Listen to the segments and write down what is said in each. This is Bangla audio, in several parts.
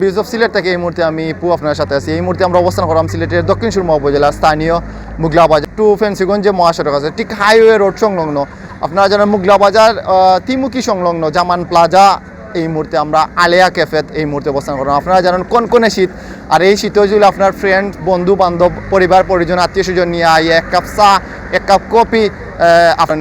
ব্রিজ অফ সিলেট থেকে এই মুহূর্তে আমি পু আপনার সাথে আছি। এই মুহূর্তে আমরা অবস্থান করলাম সিলেটের দক্ষিণ সুরমা উপজেলা, স্থানীয় মুগলা বাজার টু ফেন্সিগঞ্জ যে মহাসড়ক আছে, ঠিক হাইওয়ে রোড সংলগ্ন। আপনারা জানেন মুগলা বাজার তিমুখী সংলগ্ন জামান প্লাজা এই মুহূর্তে আমরা আলেয়া ক্যাফেত এই মুহূর্তে অবস্থান করলাম। আপনারা জানেন কনকনে শীত? আর এই শীতেও যদি আপনার ফ্রেন্ড বন্ধু, বান্ধব, পরিবার, পরিজন, আত্মীয় স্বজন নিয়ে আইয়ে এক কাপ চা, এক কাপ কফি আপনার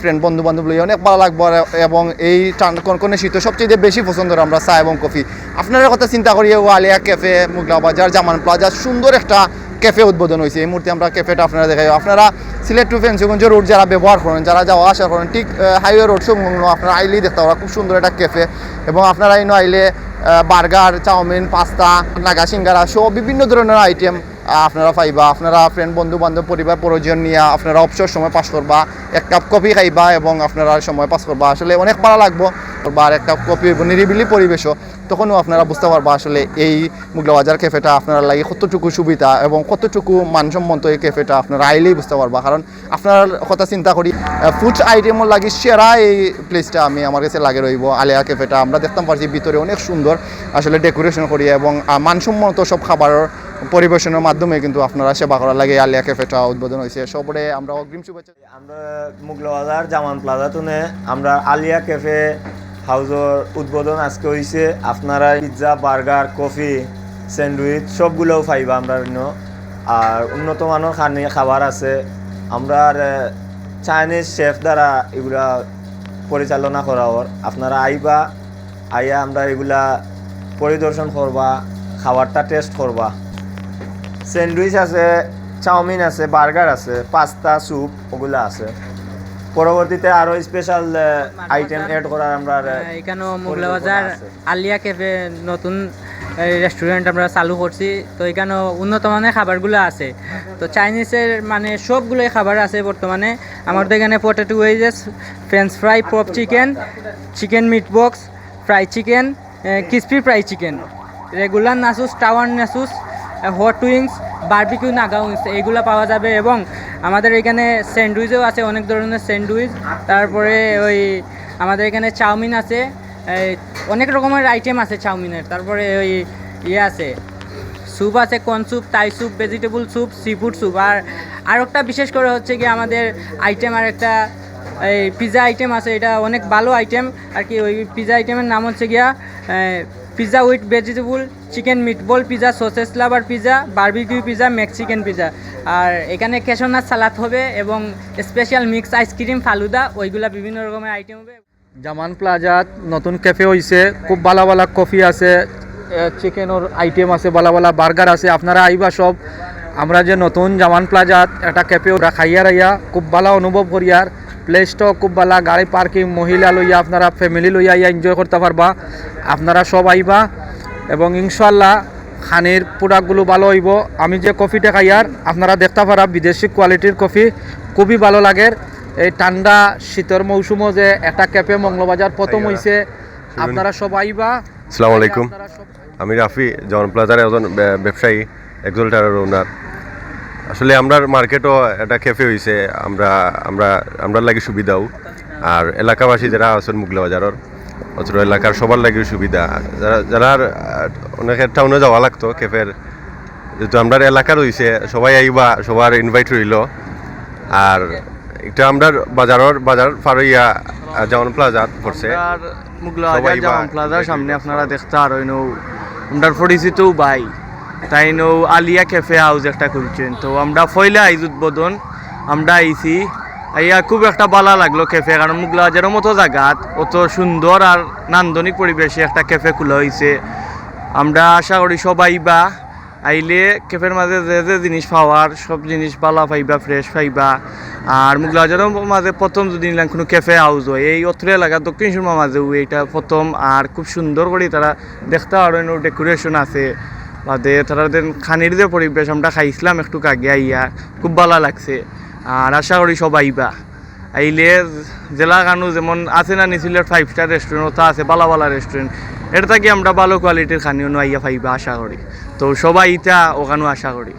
ফ্রেন্ড বন্ধু, বান্ধব লইয়া অনেক ভালো লাগবে। এবং এই কনকনে শীতে সবচেয়ে বেশি পছন্দ আমরা চা এবং কফি। আপনার কথা চিন্তা করি ও আলিয়া ক্যাফে, মুগলা বাজার, জামান প্লাজা, সুন্দর একটা ক্যাফে উদ্বোধন হয়েছে। এই মুহূর্তে আমরা ক্যাফেটা আপনারা দেখাই। আপনারা সিলেট টু ফেন্সিগঞ্জ রোড যারা ব্যবহার করেন, যারা যাওয়া আসা করেন, ঠিক হাইওয়ে রোড সংলগ্ন আপনারা আইলেই দেখতে পারা খুব সুন্দর একটা ক্যাফে এবং আপনারা ইনো আইলে বার্গার, চাউমিন, পাস্তা, নাগা সিঙ্গারা সব বিভিন্ন ধরনের আইটেম আপনারা পাইবা। আপনারা ফ্রেন্ড বন্ধু বান্ধব পরিবার, পরিজন নিয়ে আপনারা অবসর সময় পাস করবা। এক কাপ কফি খাইবা এবং আপনারা সময় পাস করবা। আসলে অনেক ভালো লাগবো। বা আর এক কাপ কফি নিরিবিলি পরিবেশও। তখনও আপনারা বুঝতে পারবা আসলে এই মুগলাবাজার ক্যাফেটা আপনারা লাগে কতটুকু সুবিধা এবং কতটুকু মানসম্মত এই ক্যাফেটা আপনারা আইলেই বুঝতে পারবা। কারণ আপনার কথা চিন্তা করি ফুড আইটেমও লাগি সেরা এই প্লেসটা আমি আমার কাছে লাগে রইব। আলিয়া ক্যাফেটা আমরা দেখতাম পারছি ভিতরে অনেক সুন্দর আসলে ডেকোরেশন করি এবং মানসম্মত সব খাবারের পরিবেশনের মাধ্যমে কিন্তু আপনারা সেবা করার লাগে আলিয়া ক্যাফেটা উদ্বোধন হয়েছে। সবরে আমরা অগ্রিম শুভেচ্ছা আমরা মুগলবাজার জামান প্লাজা তুনে আমরা আলিয়া ক্যাফে হাউজর উদ্বোধন আজকে হয়েছে আপনারা পিৎজা বার্গার কফি স্যান্ডউইচ সবগুলোও পাইবা আমরা অন্য। আর উন্নত মানের খানি খাবার আছে। আমরা চাইনিজ শেফ দ্বারা এগুলা পরিচালনা করা ওর আপনারা আইবা, আইয়া আমরা এগুলা পরিদর্শন করবা, খাবারটা টেস্ট করবা। স্যান্ডউইচ আছে, চাউমিন আছে বার্গার আছে পাস্তা স্যুপ ওগুলা আছে। পরবর্তীতে আরও স্পেশাল আইটেম এড করার আমরা আহ, এখানেও মোগলাবাজার আছে। আলিয়া ক্যাফে নতুন রেস্টুরেন্ট আমরা চালু করছি। তো এখানেও উন্নত মানের খাবারগুলো আছে। তো চাইনিজের মানে সবগুলোই খাবার আছে বর্তমানে। আমাদের এখানে potato wedges French fry pop chicken chicken meat box fry chicken crispy fry chicken regular নাসুস tower নাসুস hot wings barbecue Naga wings এইগুলো পাওয়া যাবে এবং আমাদের এখানে স্যান্ডউইচও আছে, অনেক ধরনের স্যান্ডউইচ। তারপরে ওই আমাদের এখানে চাউমিন আছে অনেক রকমের আইটেম আছে চাউমিনের। তারপরে ওই ইয়ে আছে স্যুপ আছে corn soup Thai soup vegetable soup seafood soup আর আর একটা বিশেষ করে হচ্ছে কি আমাদের আইটেম আর একটা, এই পিৎজা আইটেম আছে, এটা অনেক ভালো আইটেম আর কি ওই পিৎজা আইটেমের নাম হচ্ছে গিয়া pizza with vegetable chicken meatball pizza sausage lover pizza barbecue pizza Mexican pizza আর এখানে কেশনার সালাদ হবে এবং স্পেশাল মিক্স আইসক্রিম ফালুদা, ওইগুলা বিভিন্ন রকমের আইটেম হবে। জামান প্লাজাত নতুন ক্যাফে হয়েছে খুব ভালো ভালো কফি আছে চিকেনের আইটেম আছে ভালো ভালো বার্গার আছে, আপনারা আইবা সব। আমরা যে নতুন জামান প্লাজাত একটা ক্যাফে ওরা খাইয়া রাইয়া, খুব ভালো অনুভব করিয়ার প্লেসটাও খুব ভালো গাড়ি পার্কিং মহিলা লইয়া আপনারা ফ্যামিলি লইয়া ইয়া এনজয় করতে পারবা। আপনারা সব আইবা এবং ইনশাল্লাহ খানির প্রোডাক্টগুলো ভালো হইব। আমি যে কফিটা খাইয়ার আপনারা দেখতে পারা বিদেশি কোয়ালিটির কফি খুবই ভালো লাগে। এই ঠান্ডা শীতের মৌসুমও যে একটা ক্যাফে মঙ্গলবাজার প্রথম হইছে। আপনারা সব আইবা। আসসালামু আলাইকুম। আমি রাফি জন প্লাজার একজন ব্য- ব্যবসায়ী এক্সোল্টারের ওনার আসলে আমরা মার্কেটও একটা ক্যাফে হয়েছে আমরা আমরা আমরা লাগে সুবিধাও। আর এলাকাবাসী যারা আছেন মুগলা বাজারের অত্র এলাকার সবার লাগে সুবিধা। যারা যারা অনেকে টাউনে যাওয়া লাগতো ক্যাফের যেহেতু আমরা এলাকার হয়েছে সবাই আইবা সবার ইনভাইট রইল। আর এটা আমরা বাজারের বাজার ফারইয়া যেমন প্লাজা পড়ছে। আর মুগলা বাজার জামান প্লাজার সামনে আপনারা দেখতে আর আমরা পরিচিত ভাই তাই নৌ আলিয়া ক্যাফে হাউস একটা খুলছেন। তো আমরা ফয়লা আইজ উদ্বোধন, আমরা আইছি। আইয়া খুব একটা ভালো লাগল ক্যাফে কারণ মুগলা বাজারের মতো জায়গাত অত সুন্দর আর নান্দনিক পরিবেশে একটা ক্যাফে খোলা হয়েছে আমরা আশা করি সবাই বা আইলে ক্যাফের মাঝে যে যে জিনিস পাওয়ার, সব জিনিস ভালো পাইবা ফ্রেশ পাইবা। আর মুগলাজারের মাঝে প্রথম যদি নিলাম কোনো ক্যাফে হাউস হয়, এই অত্র এলাকা দক্ষিণ সুরমা মাঝেও এইটা প্রথম। আর খুব সুন্দর করে তারা দেখতে আরও ডেকোরেশন আছে। বাদে তারা দেন খানির যে পরিবেশ, আমরা খাইছিলাম একটু আগে আইয়া, খুব ভালো লাগছে। আর আশা করি সবাই আইবা আইলে জেলা কানু যেমন আছে না নিছিলের ফাইভ স্টার রেস্টুরেন্ট ওটা আছে বালা বালা রেস্টুরেন্ট এটা থেকে আমরা ভালো কোয়ালিটির খানিও আইয়া পাইবা, আশা করি। তো সবাই ইটা ওখানেও আশা করি।